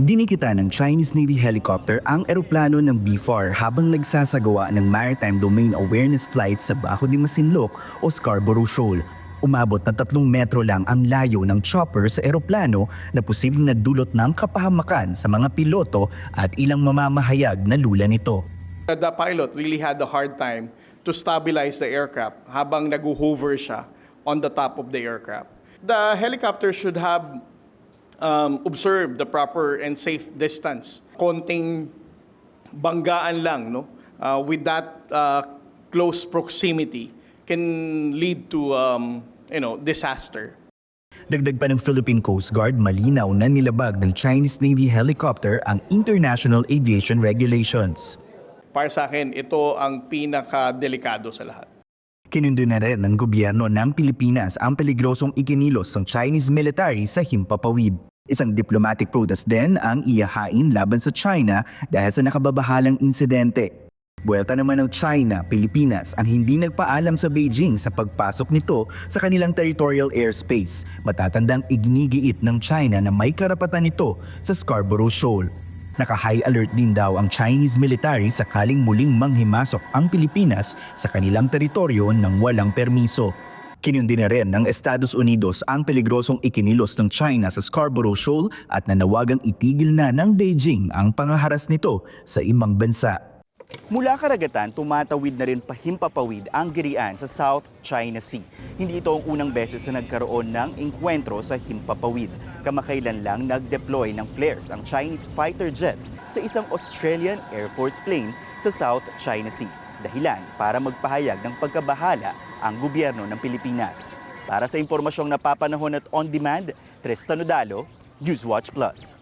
Dinikita ng Chinese Navy helicopter ang eroplano ng B-4 habang nagsasagawa ng Maritime Domain Awareness Flight sa Bajo de Masinloc o Scarborough Shoal. Umabot na tatlong metro lang ang layo ng chopper sa eroplano na posibleng nagdulot ng kapahamakan sa mga piloto at ilang mamamahayag na lula nito. The pilot really had a hard time to stabilize the aircraft habang nag-hover siya on the top of the aircraft. The helicopter should have um, observed the proper and safe distance. Konting banggaan lang, no? Uh, with that uh, close proximity can lead to, um, you know, disaster. Dagdag pa ng Philippine Coast Guard, malinaw na nilabag ng Chinese Navy helicopter ang International Aviation Regulations. Para sa akin, ito ang pinaka-delikado sa lahat. Kinundo na rin ng gobyerno ng Pilipinas ang peligrosong ikinilos ng Chinese military sa Himpapawid. Isang diplomatic protest din ang iyahain laban sa China dahil sa nakababahalang insidente. Buwelta naman ng China, Pilipinas ang hindi nagpaalam sa Beijing sa pagpasok nito sa kanilang territorial airspace. Matatandang ignigiit ng China na may karapatan nito sa Scarborough Shoal. Naka-high alert din daw ang Chinese military sakaling muling manghimasok ang Pilipinas sa kanilang teritoryo ng walang permiso. Kinundi na rin ng Estados Unidos ang peligrosong ikinilos ng China sa Scarborough Shoal at nanawagang itigil na ng Beijing ang pangaharas nito sa imang bansa. Mula karagatan, tumatawid na rin pahimpapawid ang girian sa South China Sea. Hindi ito ang unang beses na nagkaroon ng engkwentro sa himpapawid. Kamakailan lang nag-deploy ng flares ang Chinese fighter jets sa isang Australian Air Force plane sa South China Sea. Dahilan para magpahayag ng pagkabahala ang gobyerno ng Pilipinas. Para sa impormasyong napapanahon at on-demand, Tristan Nodalo, Newswatch Plus.